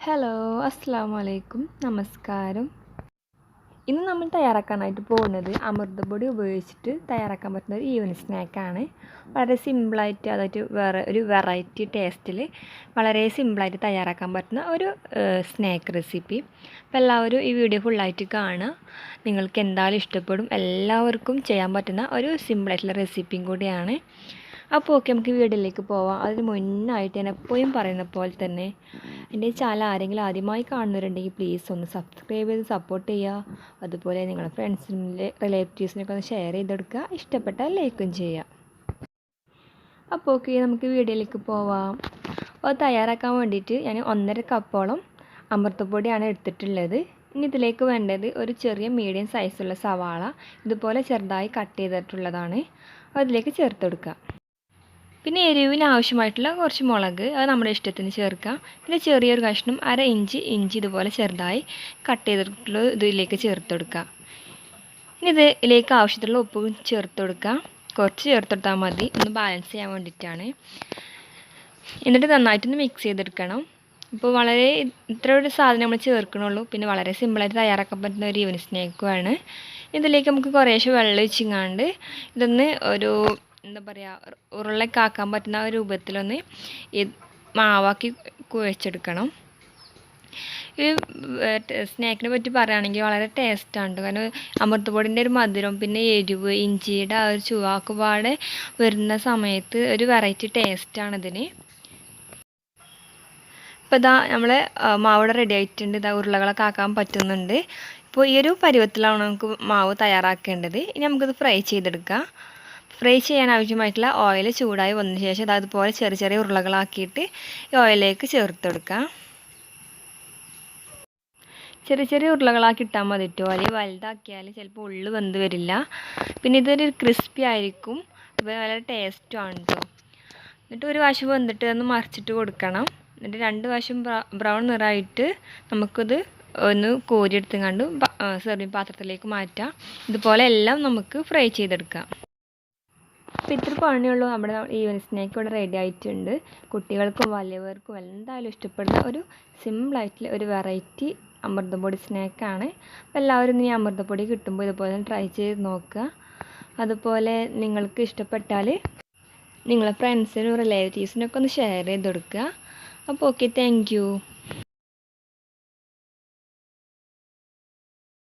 Hello അസ്സാം വലൈക്കും നമസ്കാരം ഇന്ന് നമ്മൾ തയ്യാറാക്കാനായിട്ട് പോകുന്നത് അമൃതപ്പൊടി ഉപയോഗിച്ചിട്ട് തയ്യാറാക്കാൻ പറ്റുന്ന ഒരു ഈവനിങ് സ്നാക്കാണ് വളരെ സിമ്പിളായിട്ട് അതായത് വേറെ ഒരു വെറൈറ്റി ടേസ്റ്റിൽ വളരെ സിമ്പിളായിട്ട് തയ്യാറാക്കാൻ പറ്റുന്ന ഒരു സ്നാക്ക് റെസിപ്പി അപ്പോൾ എല്ലാവരും ഈ വീഡിയോ ഫുള്ളായിട്ട് കാണുക. നിങ്ങൾക്ക് എന്തായാലും ഇഷ്ടപ്പെടും. എല്ലാവർക്കും ചെയ്യാൻ പറ്റുന്ന ഒരു സിമ്പിളായിട്ടുള്ള റെസിപ്പിയും കൂടിയാണ്. അപ്പോൾ ഓക്കെ നമുക്ക് വീഡിയോയിലേക്ക് പോവാം. അതിന് മുന്നായിട്ട് ഞാൻ എപ്പോഴും പറയുന്ന പോലെ തന്നെ എന്റെ ചാനൽ ആരെങ്കിലും ആദ്യമായി കാണുന്നവരുണ്ടെങ്കിൽ പ്ലീസ് ഒന്ന് സബ്സ്ക്രൈബ് ചെയ്ത് സപ്പോർട്ട് ചെയ്യുക. അതുപോലെ നിങ്ങളുടെ ഫ്രണ്ട്സിനും റിലേറ്റീവ്സിനൊക്കെ ഒന്ന് ഷെയർ ചെയ്തെടുക്കുക ഇഷ്ടപ്പെട്ടാൽ ലൈക്കും ചെയ്യുക. അപ്പോൾ ഓക്കെ നമുക്ക് വീഡിയോയിലേക്ക് പോവാം. അപ്പോൾ തയ്യാറാക്കാൻ വേണ്ടിയിട്ട് ഞാൻ ഒന്നര കപ്പോളം അമൃതപ്പൊടിയാണ് എടുത്തിട്ടുള്ളത്. ഇനി ഇതിലേക്ക് വേണ്ടത് ഒരു ചെറിയ മീഡിയം സൈസുള്ള സവാള ഇതുപോലെ ചെറുതായി കട്ട് ചെയ്തിട്ടുള്ളതാണ്. അതിലേക്ക് ചേർത്ത് കൊടുക്കുക. പിന്നെ എരിവിന് ആവശ്യമായിട്ടുള്ള കുറച്ച് മുളക് അത് നമ്മുടെ ഇഷ്ടത്തിന് ചേർക്കാം. പിന്നെ ചെറിയൊരു കഷ്ണം അര ഇഞ്ച് ഇഞ്ചി ഇതുപോലെ ചെറുതായി കട്ട് ചെയ്തിട്ടുള്ള ഇതിലേക്ക് ചേർത്ത് കൊടുക്കുക ഇനി ഇതിലേക്ക് ആവശ്യത്തിലുള്ള ഉപ്പ് ചേർത്ത് കൊടുക്കുക കുറച്ച് ചേർത്ത് കൊടുത്താൽ മതി. ഒന്ന് ബാലൻസ് ചെയ്യാൻ വേണ്ടിയിട്ടാണ്. എന്നിട്ട് നന്നായിട്ടൊന്ന് മിക്സ് ചെയ്തെടുക്കണം. ഇപ്പോൾ വളരെ ഇത്ര ഒരു സാധനം നമ്മൾ ചേർക്കണുള്ളൂ. പിന്നെ വളരെ സിമ്പിളായിട്ട് തയ്യാറാക്കാൻ പറ്റുന്ന ഒരു ഈവനിങ് സ്നേക്കുമാണ് ഇതിലേക്ക് നമുക്ക് കുറേശ്ശെ വെള്ളം ഒഴിച്ചിങ്ങാണ്ട് ഇതൊന്ന് ഒരു എന്താ പറയുക ഉരുളക്കാക്കാൻ പറ്റുന്ന രൂപത്തിലൊന്ന് മാവാക്കി കുഴച്ചെടുക്കണം. ഈ സ്നാക്കിനെ പറ്റി പറയുകയാണെങ്കിൽ വളരെ ടേസ്റ്റാണ് കാരണം അമൃതപ്പൊടിന്റെ ഒരു മധുരം പിന്നെ എരിവ് ഇഞ്ചിയുടെ ആ ഒരു ചുവാക്കുപാട് വരുന്ന സമയത്ത് ഒരു വെറൈറ്റി ടേസ്റ്റാണ് ഇതിന്. ഇപ്പോൾ ഇതാ നമ്മൾ മാവിടെ റെഡി ആയിട്ടുണ്ട്. ഇതാ ഉരുളകളൊക്കെ ആക്കാൻ പറ്റുന്നുണ്ട്. ഇപ്പോൾ ഈ ഒരു പരുവത്തിലാണ് നമുക്ക് മാവ് തയ്യാറാക്കേണ്ടത്. ഇനി നമുക്കിത് ഫ്രൈ ചെയ്തെടുക്കാം. ഫ്രൈ ചെയ്യാൻ ആവശ്യമായിട്ടുള്ള ഓയിൽ ചൂടായി വന്ന ശേഷം അത് അതുപോലെ ചെറിയ ചെറിയ ഉരുളകളാക്കിയിട്ട് ഈ ഓയിലേക്ക് ചേർത്തെടുക്കാം ചെറിയ ചെറിയ ഉരുളകളാക്കി ഇട്ടാൽ മതി കേട്ടോ അല്ലെങ്കിൽ വലുതാക്കിയാൽ ചിലപ്പോൾ ഉള്ളു വെന്ത് വരില്ല. പിന്നെ ഇതൊരു ക്രിസ്പി ആയിരിക്കും. അപ്പോൾ നല്ല ടേസ്റ്റുമാണ് കേട്ടോ എന്നിട്ട് ഒരു വശം വെന്തിട്ട് ഒന്ന് മറിച്ചിട്ട് കൊടുക്കണം. എന്നിട്ട് രണ്ട് വശം ബ്രൗൺ നിറമായിട്ട് നമുക്കിത് ഒന്ന് കോരിയെടുത്തും കണ്ടും സെർവിങ് പാത്രത്തിലേക്ക് മാറ്റാം. ഇതുപോലെ എല്ലാം നമുക്ക് ഫ്രൈ ചെയ്തെടുക്കാം. അപ്പോൾ ഇത്ര പണിയുള്ളൂ. നമ്മുടെ ഈവനിങ് സ്നാക്ക് ഇവിടെ റെഡി ആയിട്ടുണ്ട്. കുട്ടികൾക്കും വലിയവർക്കും എന്തായാലും ഇഷ്ടപ്പെടുന്ന ഒരു സിമ്പിളായിട്ടുള്ള ഒരു വെറൈറ്റി അമൃതപ്പൊടി സ്നാക്കാണ് അപ്പോൾ എല്ലാവരും ഇനി അമൃതപ്പൊടി കിട്ടുമ്പോൾ ഇതുപോലെ ട്രൈ ചെയ്ത് നോക്കുക. അതുപോലെ നിങ്ങൾക്ക് ഇഷ്ടപ്പെട്ടാൽ നിങ്ങളെ ഫ്രണ്ട്സിനും റിലേറ്റീവ്സിനൊക്കെ ഒന്ന് ഷെയർ ചെയ്ത് കൊടുക്കുക. അപ്പോൾ ഓക്കെ താങ്ക്